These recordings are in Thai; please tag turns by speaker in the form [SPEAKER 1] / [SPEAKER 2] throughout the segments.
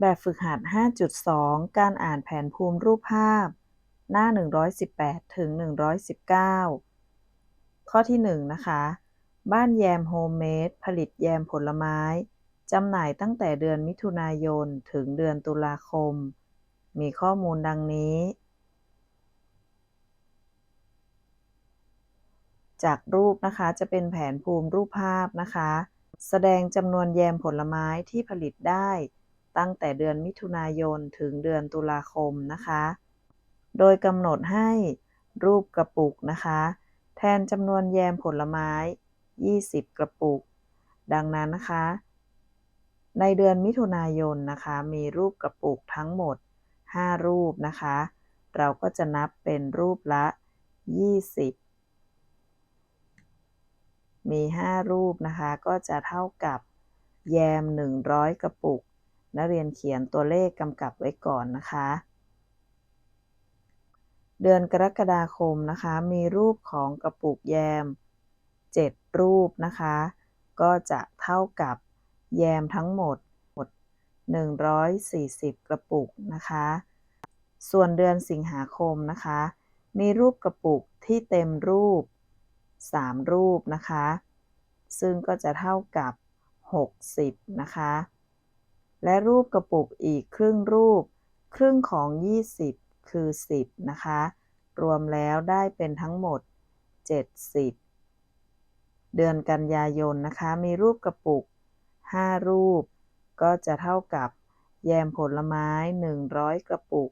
[SPEAKER 1] แบบฝึกหัด 5.2 การอ่านแผนภูมิรูปภาพ หน้า 118 ถึง 119 ข้อที่ 1 นะคะ บ้านแยมโฮมเมดผลิตแยมผลไม้ จำหน่ายตั้งแต่เดือนมิถุนายน ถึงเดือนตุลาคม มีข้อมูลดังนี้ จากรูปนะคะ จะเป็นแผนภูมิรูปภาพนะคะ แสดงจำนวนแยมผลไม้ที่ผลิตได้ ตั้งแต่เดือนมิถุนายนถึงเดือนตุลาคมนะคะ โดยกำหนดให้รูปกระปุกนะคะ แทนจำนวนแยมผลไม้ 20 กระปุก ดังนั้นนะคะ ในเดือนมิถุนายนนะคะ มีรูปกระปุกทั้งหมด 5 รูปนะคะ เราก็จะนับเป็นรูปละ 20 มี 5 รูปนะคะ ก็จะเท่ากับแยม 100 กระปุก นักเรียนเขียนตัวเลขกำกับไว้ก่อนนะคะ เดือนกรกฎาคมนะคะ มีรูปของกระปุกแยม 7 รูปนะคะ ก็จะเท่ากับแยมทั้งหมดหมด 140 กระปุกนะคะ ส่วนเดือนสิงหาคมนะคะ มีรูปกระปุกที่เต็มรูป 3 รูปนะคะ ซึ่งก็จะเท่ากับ 60 นะคะ และรูปกระปุกอีกครึ่งรูป ครึ่งของ 20 คือ 10 นะคะ รวมแล้วได้เป็นทั้งหมด 70 เดือนกันยายนนะคะ มีรูปกระปุก 5 รูป ก็จะเท่ากับแยมผลไม้ 100 กระปุก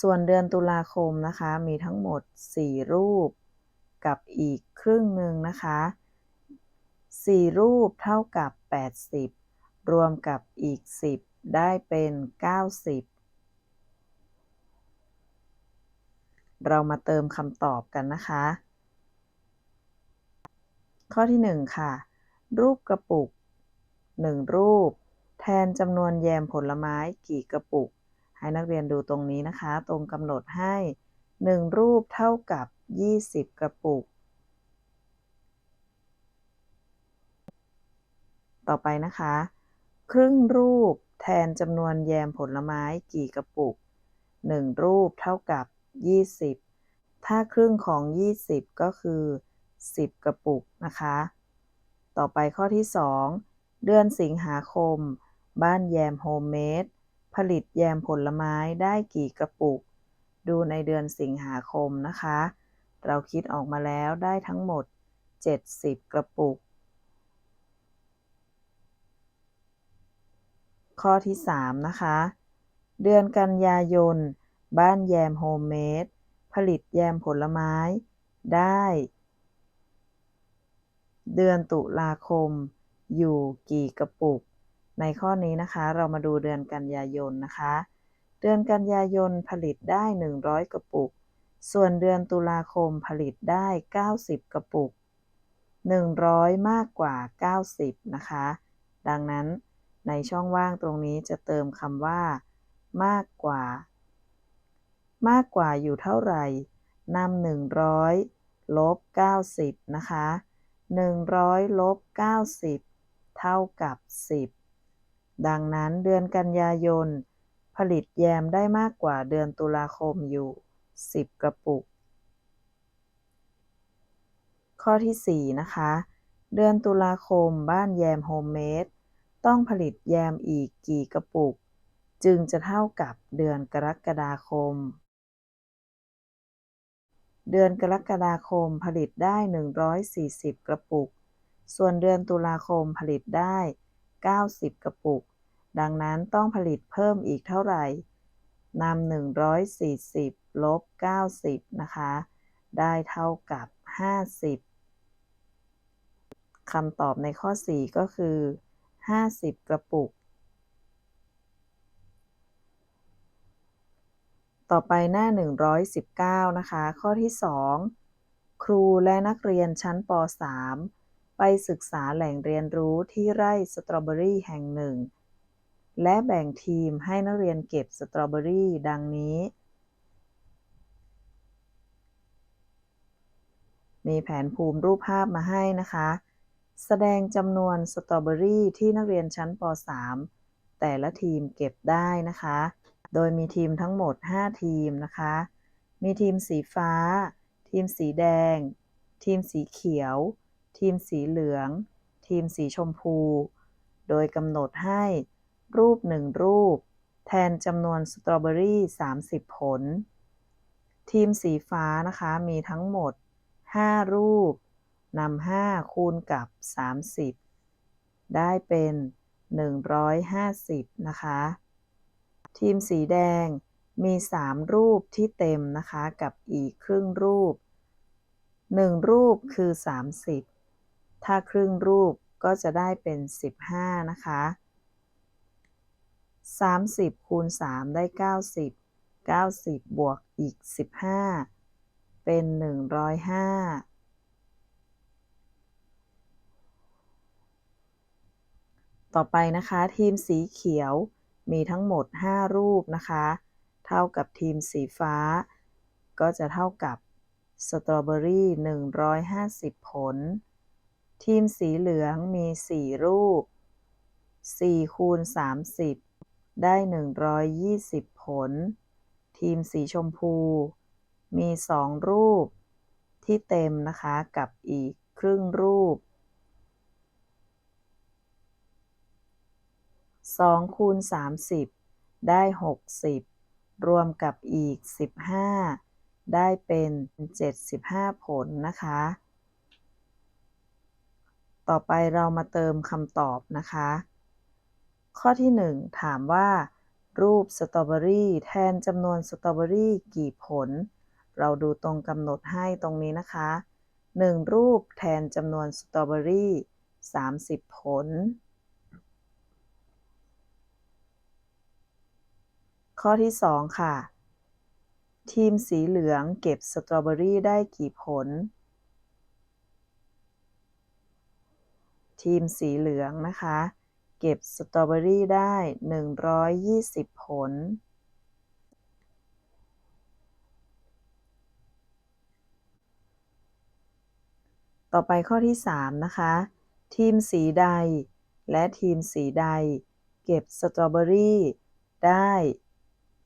[SPEAKER 1] ส่วนเดือนตุลาคมนะคะ มีทั้งหมด 4 รูป กับอีกครึ่งหนึ่งนะคะ 4 รูปเท่ากับ 80 รวมกับอีก 10 ได้เป็น 90 เรามาเติมคำตอบกันนะคะ ข้อที่ 1 ค่ะ รูปกระปุก 1 รูป แทนจำนวนแยมผลไม้กี่กระปุก ให้นักเรียนดูตรงนี้นะคะ ตรงกำหนดให้ 1 รูปเท่ากับ 20 กระปุกต่อไปนะคะ ครึ่งรูปแทนจำนวนแยมผลไม้กี่กระปุก 1 รูปเท่ากับ 20 ถ้าครึ่งของ 20 ก็คือ 10 กระปุกนะคะ ต่อไปข้อที่ 2 เดือนสิงหาคม บ้านแยมโฮมเมดผลิตแยมผลไม้ได้กี่กระปุก ดูในเดือนสิงหาคมนะคะ เราคิดออกมาแล้วได้ทั้งหมด 70 กระปุก ข้อที่ 3 นะคะ เดือนกันยายน บ้านแยมโฮมเมดผลิตแยมผลไม้ได้ เดือนตุลาคม อยู่กี่กระปุก ในข้อนี้นะคะเรามาดูเดือนกันยายนนะคะ เดือนกันยายนผลิตได้ 100 กระปุก ส่วนเดือนตุลาคมผลิตได้ 90 กระปุก 100 มากกว่า 90 นะคะ ดังนั้น ในช่องว่างตรงนี้จะเติมคำว่า มากกว่า มากกว่าอยู่เท่าไหร่นำหนึ่งร้อยลบเก้าสิบนะคะหนึ่งร้อยลบเก้าสิบเท่ากับสิบดังนั้นเดือนกันยายน ผลิตแยมได้มากกว่าเดือนตุลาคมอยู่ 10 กระปุก ข้อที่ 4 นะคะ เดือนตุลาคมบ้านแยมโฮมเมด ต้องผลิตแยมอีกกี่กระปุก จึงจะเท่ากับเดือนกรกฎาคม เดือนกรกฎาคมผลิตได้ 140 กระปุก ส่วนเดือนตุลาคมผลิตได้ 90 กระปุก ดังนั้นต้องผลิตเพิ่มอีกเท่าไหร่นำ140 ลบ 90 นะคะ ได้เท่ากับ 50คำตอบในข้อ 4 ก็คือ 50กระปุก ต่อไปหน้า 119 นะคะ ข้อที่ 2 ครูและนักเรียนชั้นป .3 ไปศึกษาแหล่งเรียนรู้ที่ไร่สตรอเบอรี่แห่งหนึ่ง และแบ่งทีมให้นักเรียนเก็บสตรอเบอรี่ดังนี้มีแผนภูมิรูปภาพมาให้นะคะ แสดงจำนวนสตรอเบอรี่ที่นักเรียนชั้นป .3 แต่ละทีมเก็บได้นะคะ โดยมีทีมทั้งหมด 5 ทีมนะคะ มีทีมสีฟ้า ทีมสีแดง ทีมสีเขียว ทีมสีเหลือง ทีมสีชมพู โดยกำหนดให้รูปหนึ่งรูป แทนจำนวนสตรอเบอรี่ 30 ผล ทีมสีฟ้านะคะมีทั้งหมด 5 รูป นำ5คูณกับ 30 ได้เป็น 150 นะคะ ทีมสีแดงมี 3 รูปที่เต็มนะคะกับอีกครึ่งรูป 1 รูปคือ 30 ถ้าครึ่งรูปก็จะได้เป็น 15 นะคะ 30 คูณ 3 ได้ 90 90 บวกอีก 15 เป็น 105 ต่อไปนะคะทีมสีเขียวมีทั้งหมด 5 รูปนะคะ เท่ากับทีมสีฟ้า ก็จะเท่ากับสตรอเบอรี่150 ผล ทีมสีเหลืองมี 4 รูป 4 คูณ 30 ได้ 120 ผล ทีมสีชมพู มี 2 รูป ที่เต็มนะคะกับอีกครึ่งรูป 2คูณ30ได้60รวมกับอีก15ได้เป็น75ผลนะคะ ต่อไปเรามาเติมคำตอบนะคะ ข้อที่1ถามว่า รูปสตรอเบอรี่แทนจำนวนสตรอเบอรี่กี่ผล เราดูตรงกำหนดให้ตรงนี้นะคะ 1 รูปแทนจำนวนสตรอเบอรี่30 ผล ข้อที่ 2 ค่ะ ทีมสีเหลืองเก็บสตรอเบอรี่ได้กี่ผล ทีมสีเหลืองนะคะ เก็บสตรอเบอรี่ได้ 120 ผล ต่อไปข้อที่ 3 นะคะ ทีมสีใดและทีมสีใด เก็บสตรอเบอรี่ได้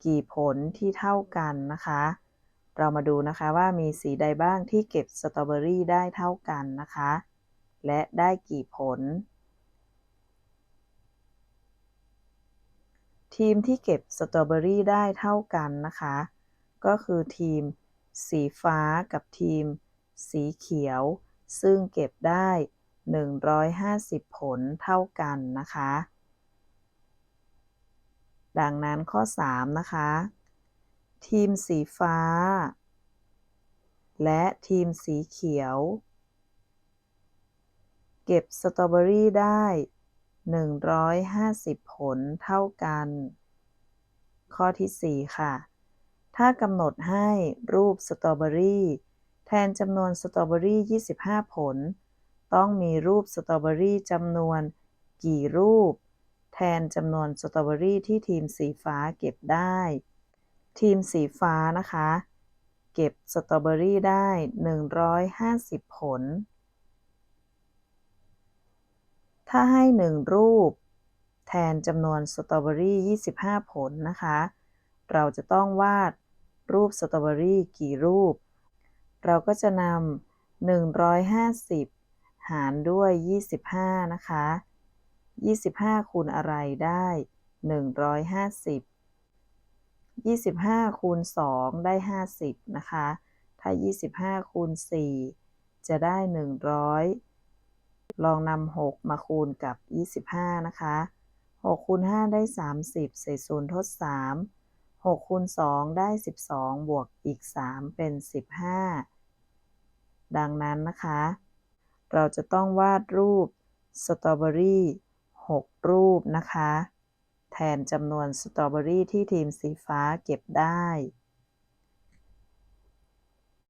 [SPEAKER 1] กี่ผลที่เท่ากันนะคะ เรามาดูนะคะว่ามีสีใดบ้างที่เก็บสตรอเบอรี่ได้เท่ากันนะคะ และได้กี่ผล ทีมที่เก็บสตรอเบอรี่ได้เท่ากันนะคะ ก็คือทีมสีฟ้ากับทีม สีเขียว ซึ่งเก็บได้ 150 ผลเท่ากันนะคะ ดังนั้นข้อ 3 นะคะ ทีมสีฟ้า และทีมสีเขียว เก็บสตรอเบอรี่ได้ 150 ผลเท่ากัน ข้อที่ 4 ค่ะ ถ้ากำหนดให้รูปสตรอเบอรี่แทนจำนวนสตรอเบอรี่ 25 ผล ต้องมีรูปสตรอเบอรี่จำนวนกี่รูป นจำนวนสตรอเบอรี่ที่ทีมสีฟ้าเก็บได้ ทีมสีฟ้านะคะ เก็บสตรอเบอรี่ได้ 150 ผล ถ้าให้ 1 รูป แทนจำนวนสตรอเบอรี่ 25 ผลนะคะ เราจะต้องวาดรูปสตรอเบอรี่กี่รูป เราก็จะนำ150 หารด้วย 25 นะคะ 25คูณอะไรได้ 150 25คูณ2ได้ 50 นะคะ ถ้า 25คูณ4จะได้ 100 ลองนำ6มาคูณกับ 25 นะคะ6คูณ5ได้ 30ใส่ศูนย์ทด 3 6คูณ2ได้ 12 บวกอีก 3 เป็น 15 ดังนั้นนะคะ เราจะต้องวาดรูปสตรอเบอรี่ 6 รูปนะคะ แทนจำนวนสตรอเบอรี่ที่ทีมสีฟ้าเก็บได้